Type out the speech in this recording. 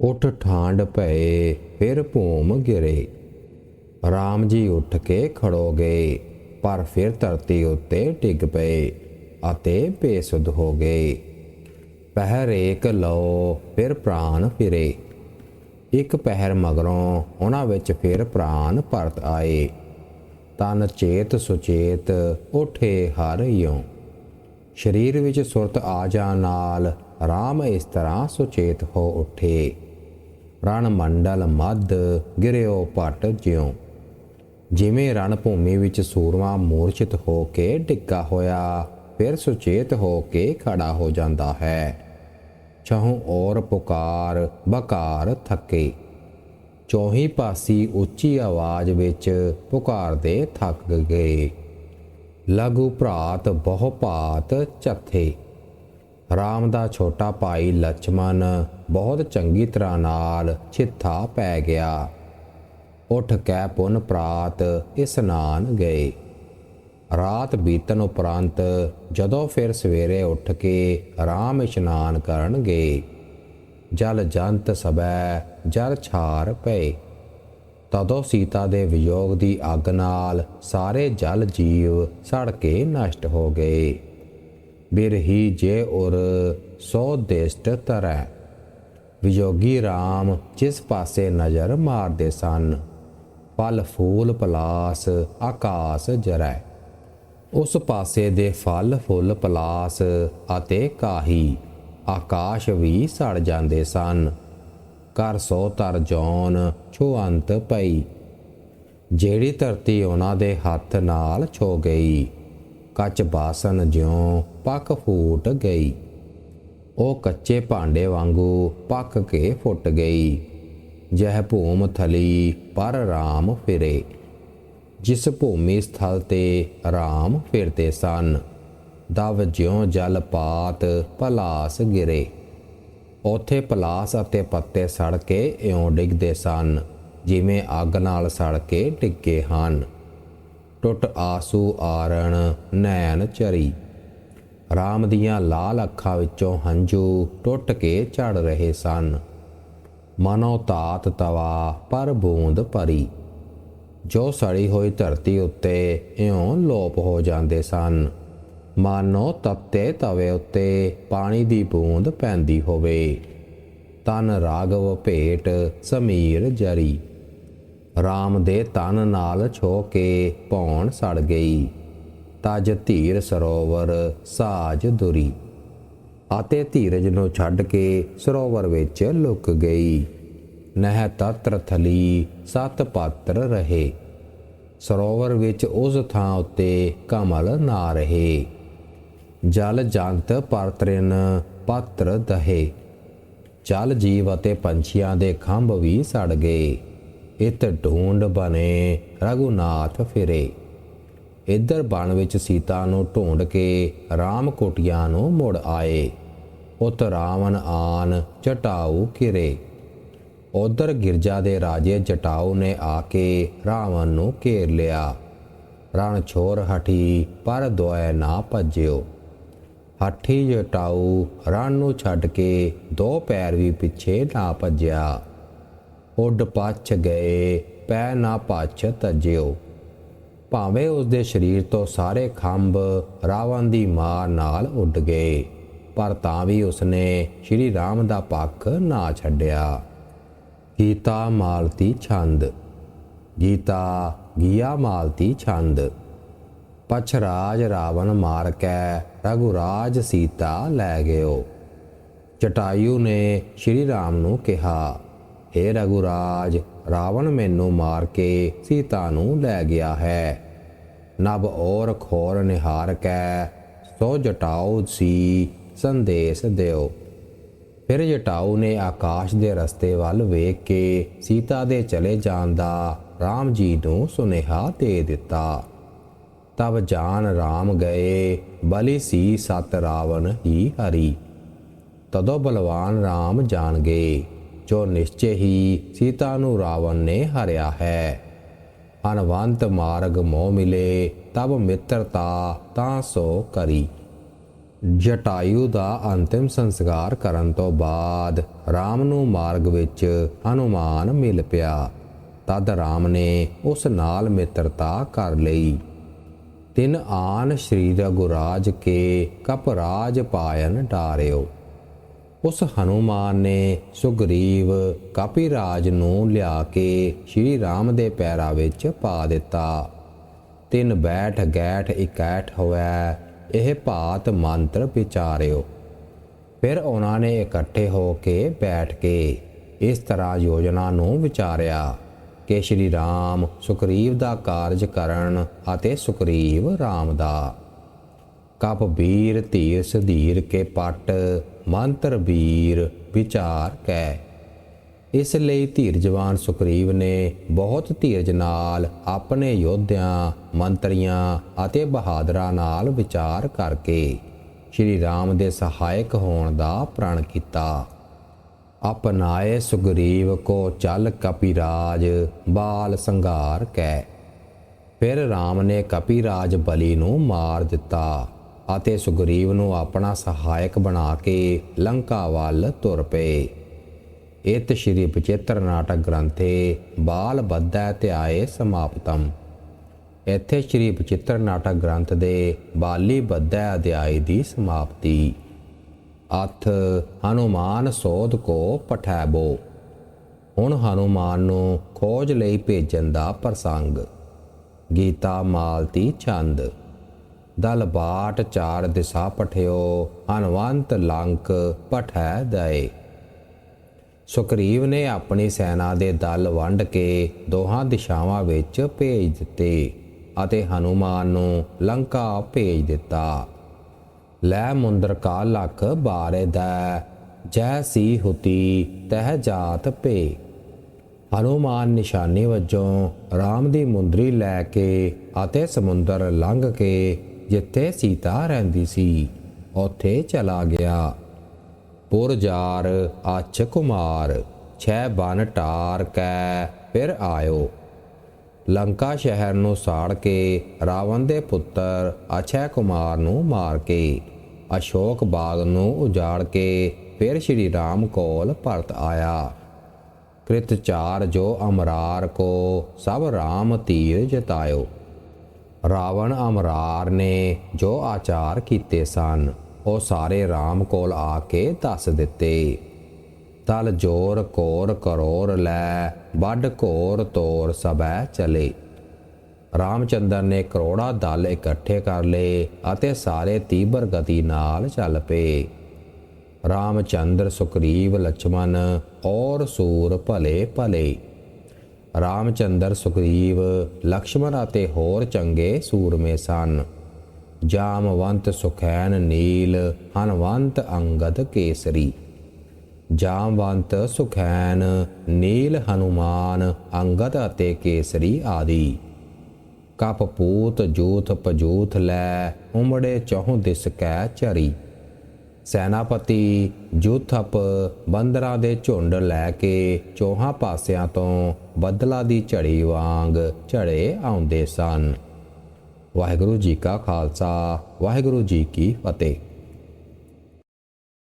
ਉੱਠ ਠਾਂਡ ਭਏ ਫਿਰ ਭੂਮ ਗਿਰੇ। ਰਾਮ ਜੀ ਉੱਠ ਕੇ ਖੜੋ ਗਏ, ਪਰ ਫਿਰ ਧਰਤੀ ਉੱਤੇ ਡਿੱਗ ਪਏ ਅਤੇ ਬੇਸੁੱਧ ਹੋ ਗਏ। ਪਹਿਰ ਏਕ ਲਓ, ਫਿਰ ਪ੍ਰਾਨ ਫਿਰੇ। ਇੱਕ ਪਹਿਰ ਮਗਰੋਂ ਉਹਨਾਂ ਵਿੱਚ ਫਿਰ ਪ੍ਰਾਨ ਪਰਤ ਆਏ। ਤਨ ਚੇਤ ਸੁਚੇਤ ਉਠੇ ਹਰ ਯੋਂ ਸਰੀਰ ਵਿੱਚ ਸੁਰਤ ਆ ਜਾਣ ਨਾਲ ਰਾਮ ਇਸ ਤਰ੍ਹਾਂ ਸੁਚੇਤ ਹੋ ਉੱਠੇ। ਰਣ ਮੰਡਲ ਮੱਧ ਗਿਰਿਓ ਪਟ ਜਿਉ। ਜਿਵੇਂ ਰਣ ਭੂਮੀ ਵਿੱਚ ਸੂਰਮਾ ਮੂਰਛਿਤ ਹੋ ਕੇ ਡਿੱਗਾ ਹੋਇਆ, ਫਿਰ ਸੁਚੇਤ ਹੋ ਕੇ ਖੜਾ ਹੋ ਜਾਂਦਾ ਹੈ। ਚਾਹੂ ਔਰ ਪੁਕਾਰ ਬਕਾਰ ਥੱਕੇ। ਚੌਹੀ ਪਾਸੀ ਉੱਚੀ ਆਵਾਜ਼ ਵਿੱਚ ਪੁਕਾਰਦੇ ਥੱਕ ਗਏ। ਲਘੂ ਭਰਾਤ ਬਹੁ ਭਾਤ ਚੱਥੇ ਰਾਮ ਦਾ ਛੋਟਾ ਭਾਈ ਲక్ష్మణ ਬਹੁਤ ਚੰਗੀ ਤਰ੍ਹਾਂ ਨਾਲ ਛਿੱਥਾ ਪੈ ਗਿਆ। ਉੱਠ ਕੇ ਪੁੰਨ ਪ੍ਰਾਤ ਇਸਨਾਨ ਗਏ। ਰਾਤ ਬੀਤਣ ਉਪਰੰਤ ਜਦੋਂ ਫਿਰ ਸਵੇਰੇ ਉੱਠ ਕੇ ਰਾਮ ਇਸ਼ਨਾਨ ਕਰਨ ਗਏ, ਜਲ ਜੰਤ ਸਬੈ ਜਲ ਛਾਰ ਪਏ। ਤਦੋਂ ਸੀਤਾ ਦੇ ਵਿਯੋਗ ਦੀ ਅੱਗ ਨਾਲ ਸਾਰੇ ਜਲ ਜੀਵ ਸੜ ਕੇ ਨਸ਼ਟ ਹੋ ਗਏ। ਬਿਰਹੀ ਜੇ ਉਰ ਸੋ ਦੇਸ਼ਟ ਤਰੈ। ਵਿਯੋਗੀ RAM ਜਿਸ ਪਾਸੇ ਨਜ਼ਰ ਮਾਰਦੇ ਸਨ ਫਲ ਫੂਲ ਪਲਾਸ ਆਕਾਸ ਜਰੈ। ਉਸ ਪਾਸੇ ਦੇ ਫਲ ਫੁੱਲ ਪਲਾਸ ਅਤੇ ਕਾਹੀ ਆਕਾਸ਼ ਵੀ ਸੜ ਜਾਂਦੇ ਸਨ। ਕਰ ਸੋ ਤਰ ਜੌਨ ਛੁਅੰਤ ਪਈ, ਜਿਹੜੀ ਧਰਤੀ ਉਹਨਾਂ ਦੇ ਹੱਥ ਨਾਲ ਛੋ ਗਈ। ਕੱਚ ਬਾਸਨ ਜਿਉ ਪੱਕ ਫੂਟ ਗਈ। ਉਹ ਕੱਚੇ ਭਾਂਡੇ ਵਾਂਗੂ ਪੱਕ ਕੇ ਫੁੱਟ ਗਈ। ਜਹ ਭੂਮ ਥਲੀ ਪਰ ਰਾਮ ਫਿਰੇ। ਜਿਸ ਭੂਮੀ ਸਥਲ ਤੇ ਰਾਮ ਫਿਰਦੇ ਸਨ, ਦਵ ਜਿਉ ਜਲ ਪਾਤ ਪਲਾਸ ਗਿਰੇ। ਉਥੇ ਪਲਾਸ ਅਤੇ ਪੱਤੇ ਸੜ ਕੇ ਇਉਂ ਡਿੱਗਦੇ ਸਨ, ਜਿਵੇਂ ਅੱਗ ਨਾਲ ਸੜ ਕੇ ਡਿੱਗੇ ਹਨ। ਟੁੱਟ ਆਸੂ ਆਰਣ ਨੈਣ ਚਰੀ ਰਾਮ ਦੀਆਂ ਲਾਲ ਅੱਖਾਂ ਵਿੱਚੋਂ ਹੰਝੂ ਟੁੱਟ ਕੇ ਝੜ ਰਹੇ ਸਨ। ਮਨੋ ਤਾਤ ਤਵਾ ਪਰ ਬੂੰਦ ਭਰੀ। ਜੋ ਸੜੀ ਹੋਈ ਧਰਤੀ ਉੱਤੇ ਇਉਂ ਲੋਪ ਹੋ ਜਾਂਦੇ ਸਨ। ਮਾਨੋ ਤੱਤੇ ਤਵੇ ਉੱਤੇ ਪਾਣੀ ਦੀ ਬੂੰਦ ਪੈਂਦੀ ਹੋਵੇ। ਤਨ ਰਾਗਵ ਭੇਟ ਸਮੀਰ ਜਰੀ। RAM ਦੇ ਤਨ ਨਾਲ ਛੋ ਕੇ ਭੌਣ ਸੜ ਗਈ। ਤਜ ਧੀਰ ਸਰੋਵਰ ਸਾਜ ਦੁਰੀ। ਅਤੇ ਧੀਰਜ ਨੂੰ ਛੱਡ ਕੇ ਸਰੋਵਰ ਵਿੱਚ ਲੁਕ ਗਈ। ਨਹਿ ਤਤਰ ਥਲੀ ਸਤ ਪਾਤਰ ਰਹੇ। ਸਰੋਵਰ ਵਿੱਚ ਉਸ ਥਾਂ ਉੱਤੇ ਕਮਲ ਨਾ ਰਹੇ। ਜਲ ਜੰਤ ਪਰਤਰਿਨ ਪਾਤਰ ਦਹੇ। ਜਲ ਜੀਵ ਅਤੇ ਪੰਛੀਆਂ ਦੇ ਖੰਭ ਵੀ ਸੜ ਗਏ। ਇਤ ਢੂੰਡ ਬਨੇ ਰਘੁਨਾਥ ਫਿਰੇ। ਇੱਧਰ ਬਣ ਵਿੱਚ ਸੀਤਾ ਨੂੰ ਢੂੰਡ ਕੇ ਰਾਮ ਕੋਟੀਆਂ ਨੂੰ ਮੁੜ ਆਏ। ਉਤ ਰਾਵਣ ਆਨ ਜਟਾਊ ਕਿਰੇ ਉਧਰ ਗਿਰਜਾ ਦੇ ਰਾਜੇ ਜਟਾਊ ਨੇ ਆ ਕੇ ਰਾਵਣ ਨੂੰ ਘੇਰ ਲਿਆ। ਰਣ ਛੋਰ ਹਠੀ ਪਰ ਦੋਇ ਨਾ ਭਜਿਓ। ਹਠੀ ਜਟਾਊ ਰਣ ਨੂੰ ਛੱਡ ਕੇ ਦੋ ਪੈਰ ਵੀ ਪਿੱਛੇ ਨਾ ਭੱਜਿਆ। ਉੱਡ ਪਛ ਗਏ, ਪੈ ਨਾ ਪਛ ਤਜਿਓ। ਭਾਵੇਂ ਉਸ ਦੇ ਸਰੀਰ ਤੋਂ ਸਾਰੇ ਖੰਭ ਰਾਵਣ ਦੀ ਮਾਰ ਨਾਲ ਉੱਡ ਗਏ, ਪਰ ਤਾਂ ਵੀ ਉਸਨੇ ਸ਼੍ਰੀ ਰਾਮ ਦਾ ਪੱਖ ਨਾ ਛੱਡਿਆ। ਗੀਤਾ ਮਾਲਤੀ ਛੰਦ। ਗੀਤਾ, ਗੀਆ ਮਾਲਤੀ ਛੰਦ। ਪਛਰਾਜ ਰਾਵਣ ਮਾਰ ਕੇ ਰਘੁਰਾਜ ਸੀਤਾ ਲੈ ਗਇਓ। ਚਟਾਯੂ ਨੇ ਸ਼੍ਰੀ ਰਾਮ ਨੂੰ ਕਿਹਾ हे ਰਘੁਰਾਜ, ਰਾਵਣ ਮੈਨੂੰ ਮਾਰ ਕੇ ਸੀਤਾ ਨੂੰ ਲੈ ਗਿਆ ਹੈ। ਨਭ ਔਰ ਖੋਰ ਨਿਹਾਰ ਕੈ, ਸੋ ਜਟਾਉ ਸੀ ਸੰਦੇਸ਼ ਦਿਓ। ਫਿਰ ਜਟਾਉ ਨੇ ਆਕਾਸ਼ ਦੇ ਰਸਤੇ ਵੱਲ ਵੇਖ ਕੇ ਸੀਤਾ ਦੇ ਚਲੇ ਜਾਣ ਦਾ RAM ਜੀ ਨੂੰ ਸੁਨੇਹਾ ਦੇ ਦਿੱਤਾ। ਤਬ ਜਾਨ RAM ਗਏ, ਬਲੀ ਸੀ ਸਤ ਰਾਵਣ ਹੀ ਹਰੀ। ਤਦੋਂ ਬਲਵਾਨ RAM ਜਾਣ ਗਏ। ਜੋ ਨਿਸ਼ਚੈ ਹੀ ਸੀਤਾ ਨੂੰ ਰਾਵਣ ਨੇ ਹਰਿਆ ਹੈ। ਅਨਵੰਤ ਮਾਰਗ ਮੋਹ ਮਿਲੇ, ਤਬ ਮਿੱਤਰਤਾ ਤਾਂ ਸੋ ਕਰੀ। ਜਟਾਯੂ ਦਾ ਅੰਤਿਮ ਸੰਸਕਾਰ ਕਰਨ ਤੋਂ ਬਾਅਦ RAM ਨੂੰ ਮਾਰਗ ਵਿੱਚ ਹਨੂਮਾਨ ਮਿਲ ਪਿਆ। ਤਦ RAM ਨੇ ਉਸ ਨਾਲ ਮਿੱਤਰਤਾ ਕਰ ਲਈ। ਤਿਨ ਆਨ ਸ਼੍ਰੀ ਰਘੁਰਾਜ ਕੇ ਕਪਰਾਜ ਪਾਇਨ ਡਾਰਿਓ। ਉਸ ਹਨੂਮਾਨ ਨੇ ਸੁਗਰੀਵ ਕਪਿਰਾਜ ਨੂੰ ਲਿਆ ਕੇ ਸ਼੍ਰੀ ਰਾਮ ਦੇ ਪੈਰਾਂ ਵਿੱਚ ਪਾ ਦਿੱਤਾ। ਤਿੰਨ ਬੈਠ ਗੈਠ ਇਕੈਠ ਹੋਇਆ ਇਹ ਭਾਤ ਮੰਤਰ ਵਿਚਾਰਿਓ। ਫਿਰ ਉਹਨਾਂ ਨੇ ਇਕੱਠੇ ਹੋ ਕੇ ਬੈਠ ਕੇ ਇਸ ਤਰ੍ਹਾਂ ਯੋਜਨਾ ਨੂੰ ਵਿਚਾਰਿਆ ਕਿ ਸ਼੍ਰੀ ਰਾਮ ਸੁਗਰੀਵ ਦਾ ਕਾਰਜ ਕਰਨ ਅਤੇ ਸੁਗਰੀਵ ਰਾਮ ਦਾ। ਕਪ ਵੀਰ ਧੀਰ ਸਧੀਰ ਕੇ ਪਟ ਮੰਤਰ ਵੀਰ ਵਿਚਾਰ ਕੈ। ਇਸ ਲਈ ਧੀਰਜਵਾਨ ਸੁਖਰੀਵ ਨੇ ਬਹੁਤ ਧੀਰਜ ਨਾਲ ਆਪਣੇ ਯੋਧਿਆਂ, ਮੰਤਰੀਆਂ ਅਤੇ ਬਹਾਦਰਾਂ ਨਾਲ ਵਿਚਾਰ ਕਰਕੇ ਸ਼੍ਰੀ ਰਾਮ ਦੇ ਸਹਾਇਕ ਹੋਣ ਦਾ ਪ੍ਰਣ ਕੀਤਾ। ਅਪਨਾਏ ਸੁਗਰੀਵ ਕੋ ਚਲ ਕਪਿਰਾਜ, ਬਾਲ ਸੰਘਾਰ ਕੈ। ਫਿਰ ਰਾਮ ਨੇ ਕਪਿਰਾਜ ਬਲੀ ਨੂੰ ਮਾਰ ਦਿੱਤਾ। ਅਤੇ ਸੁਗਰੀਵ ਨੂੰ ਆਪਣਾ ਸਹਾਇਕ ਬਣਾ ਕੇ ਲੰਕਾ ਵੱਲ ਤੁਰ ਪਏ। ਇਤ ਸ਼੍ਰੀ ਬਚਿੱਤਰ ਨਾਟਕ ਗ੍ਰੰਥੇ ਬਾਲ ਬੱਧੈ ਧਿਆਏ ਸਮਾਪਤਮ। ਇੱਥੇ ਸ਼੍ਰੀ ਬਚਿੱਤਰ ਨਾਟਕ ਗ੍ਰੰਥ ਦੇ ਬਾਲੀ ਬੱਧੈ ਅਧਿਆਇ ਦੀ ਸਮਾਪਤੀ। ਅਥ, ਹਨੂਮਾਨ ਸੋਧ ਕੋ ਪਠਾਬੋ। ਹੁਣ ਹਨੂਮਾਨ ਨੂੰ ਖੋਜ ਲਈ ਭੇਜਣ ਦਾ ਪ੍ਰਸੰਗ। ਗੀਤਾ ਮਾਲਤੀ ਚੰਦ। ਦਲ ਬਾਟ ਚਾਰ ਦਿਸ਼ਾ ਪਠਿਓ, ਹਨਵੰਤ ਲੰਕ ਪਠੈ ਦਏ। ਸੁਕਰੀਵ ਨੇ ਆਪਣੀ ਸੈਨਾ ਦੇ ਦਲ ਵੰਡ ਕੇ ਦੋਹਾਂ ਦਿਸ਼ਾਵਾਂ ਵਿੱਚ ਭੇਜ ਦਿੱਤੇ ਅਤੇ ਹਨੂਮਾਨ ਨੂੰ ਲੰਕਾ ਭੇਜ ਦਿੱਤਾ। ਲੈ ਮੁੰਦਰ ਕਾ ਲਖ ਬਾਰੇ ਦਾ, ਜੈ ਸੀ ਹੁਤੀ ਤਹ ਜਾਤ ਭੇ। ਹਨੂਮਾਨ ਨਿਸ਼ਾਨੀ ਵਜੋਂ ਰਾਮ ਦੀ ਮੁੰਦਰੀ ਲੈ ਕੇ ਅਤੇ ਸਮੁੰਦਰ ਲੰਘ ਕੇ ਜਿੱਥੇ ਸੀਤਾ ਰਹਿੰਦੀ ਸੀ, ਉੱਥੇ ਚਲਾ ਗਿਆ। ਪੁਰਜਾਰ ਅਛ ਕੁਮਾਰ, ਛੈ ਬਨ ਟਾਰ ਕੈ, ਫਿਰ ਆਇਓ। ਲੰਕਾ ਸ਼ਹਿਰ ਨੂੰ ਸਾੜ ਕੇ, ਰਾਵਣ ਦੇ ਪੁੱਤਰ ਅਛੈ ਕੁਮਾਰ ਨੂੰ ਮਾਰ ਕੇ, ਅਸ਼ੋਕ ਬਾਗ ਨੂੰ ਉਜਾੜ ਕੇ, ਫਿਰ ਸ਼੍ਰੀ ਰਾਮ ਕੋਲ ਭਰਤ ਆਇਆ। ਕ੍ਰਿਤਚਾਰ ਜੋ ਅਮਰਾਰ ਕੋ, ਸਭ ਰਾਮ ਤੀਰ ਜਤਾਇਓ। ਰਾਵਣ ਅਮਰਾਰ ਨੇ ਜੋ ਆਚਾਰ ਕੀਤੇ ਸਨ, ਉਹ ਸਾਰੇ ਰਾਮ ਕੋਲ ਆ ਕੇ ਦੱਸ ਦਿੱਤੇ। ਤਲ ਜੋਰ ਕੋਰ ਕਰੋਰ ਲੈ ਵੱਡ ਕੋਰ ਤੋਰ ਸਬੈ ਚਲੇ। ਰਾਮਚੰਦਰ ਨੇ ਕਰੋੜਾ ਦਲ ਇਕੱਠੇ ਕਰ ਲਏ ਅਤੇ ਸਾਰੇ ਤੀਬਰ ਗਤੀ ਨਾਲ ਚੱਲ ਪਏ। ਰਾਮਚੰਦਰ ਸੁਕਰੀਵ ਲక్ష్మణ ਔਰ ਸੂਰ ਭਲੇ ਭਲੇ ਰਾਮਚੰਦਰ ਸੁਖਦੀਵ, ਲਕਸ਼ਮਣ ਅਤੇ ਹੋਰ ਚੰਗੇ ਸੂਰਮੇ ਸਨ। ਜਾਮਵੰਤ ਸੁਖੈਨ ਨੀਲ, ਹਨਵੰਤ ਅੰਗਦ ਕੇਸਰੀ। ਜਾਮਵੰਤ ਸੁਖੈਨ ਨੀਲ, ਹਨੂਮਾਨ, ਅੰਗਦ ਅਤੇ ਕੇਸਰੀ ਆਦਿ। ਕਪਪੂਤ ਜੋਤ ਪਜੋਤ ਲੈ, ਉਮੜੇ ਚਹੁ ਦਿਸ ਕੈ ਚਰੀ ਸੈਨਾਪਤੀ ਜੂਥਪ ਬੰਦਰਾਂ ਦੇ ਝੁੰਡ ਲੈ ਕੇ ਚੋਹਾਂ ਪਾਸਿਆਂ ਤੋਂ ਬੱਦਲਾਂ ਦੀ ਝੜੀ ਵਾਂਗ ਝੜੇ ਆਉਂਦੇ ਸਨ। ਵਾਹਿਗੁਰੂ ਜੀ ਕਾ ਖਾਲਸਾ, ਵਾਹਿਗੁਰੂ ਜੀ ਕੀ ਫਤਿਹ।